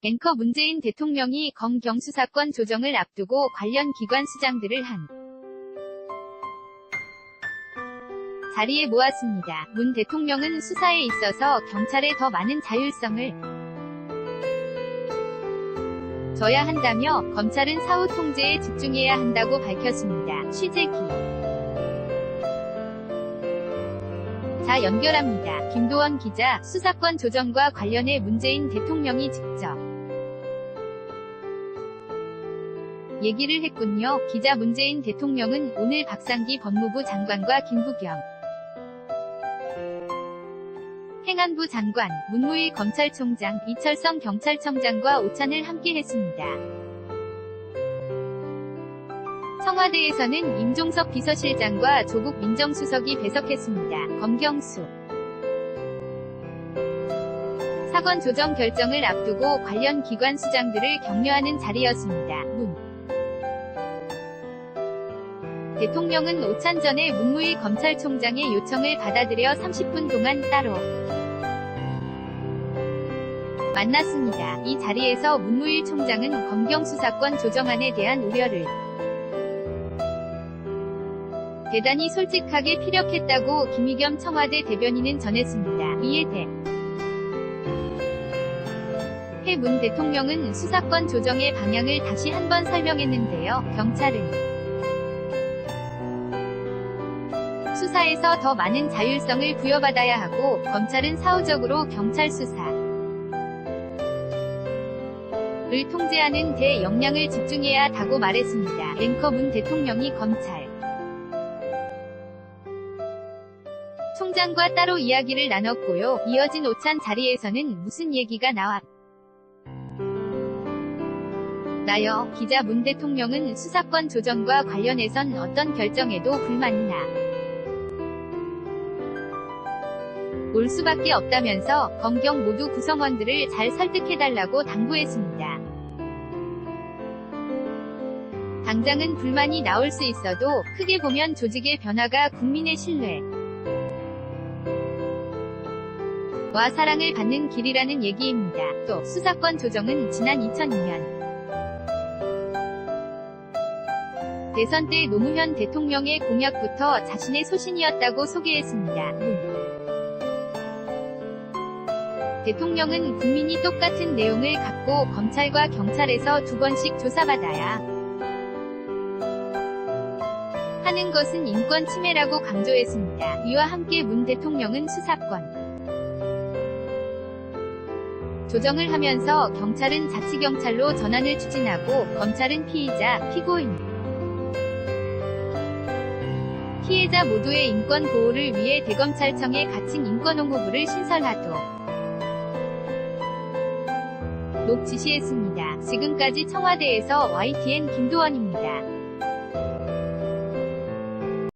앵커 문재인 대통령이 검경 수사권 조정을 앞두고 관련 기관 수장들을 한 자리에 모았습니다. 문 대통령은 수사에 있어서 경찰에 더 많은 자율성을 줘야 한다며 검찰은 사후 통제에 집중해야 한다고 밝혔습니다. 취재기 자 연결합니다. 김도원 기자, 수사권 조정과 관련해 문재인 대통령이 직접 얘기를 했군요. 기자 문재인 대통령은 오늘 박상기 법무부 장관과 김부겸 행안부 장관, 문무일 검찰총장, 이철성 경찰청장과 오찬을 함께 했습니다. 청와대에서는 임종석 비서실장과 조국 민정수석이 배석했습니다. 검경수 사건 조정 결정을 앞두고 관련 기관 수장들을 격려하는 자리였습니다. 대통령은 오찬 전에 문무일 검찰총장의 요청을 받아들여 30분 동안 따로 만났습니다. 이 자리에서 문무일 총장은 검경 수사권 조정안에 대한 우려를 대단히 솔직하게 피력했다고 김의겸 청와대 대변인은 전했습니다. 이에 대 해 문 대통령은 수사권 조정의 방향을 다시 한번 설명했는데요. 경찰은 수사에서 더 많은 자율성을 부여받아야 하고 검찰은 사후적으로 경찰 수사 을 통제하는 데 역량을 집중해야 하다고 말했습니다. 앵커 문 대통령이 검찰 총장과 따로 이야기를 나눴고요. 이어진 오찬 자리에서는 무슨 얘기가 나왔 나요. 기자 문 대통령은 수사권 조정과 관련해선 어떤 결정에도 불만이나 올 수밖에 없다면서 검경 모두 구성원들을 잘 설득해달라고 당부했습니다. 당장은 불만이 나올 수 있어도 크게 보면 조직의 변화가 국민의 신뢰 와 사랑을 받는 길이라는 얘기입니다. 또 수사권 조정은 지난 2002년 대선 때 노무현 대통령의 공약부터 자신의 소신이었다고 소개했습니다. 문 대통령은 국민이 똑같은 내용을 갖고 검찰과 경찰에서 두 번씩 조사받아야 하는 것은 인권 침해라고 강조했습니다. 이와 함께 문 대통령은 수사권 조정을 하면서 경찰은 자치경찰로 전환을 추진하고 검찰은 피의자, 피고인, 피해자 모두의 인권 보호를 위해 대검찰청에 갇힌 인권옹호부를 신설하도록 지시했습니다. 지금까지 청와대에서 YTN 김도원입니다.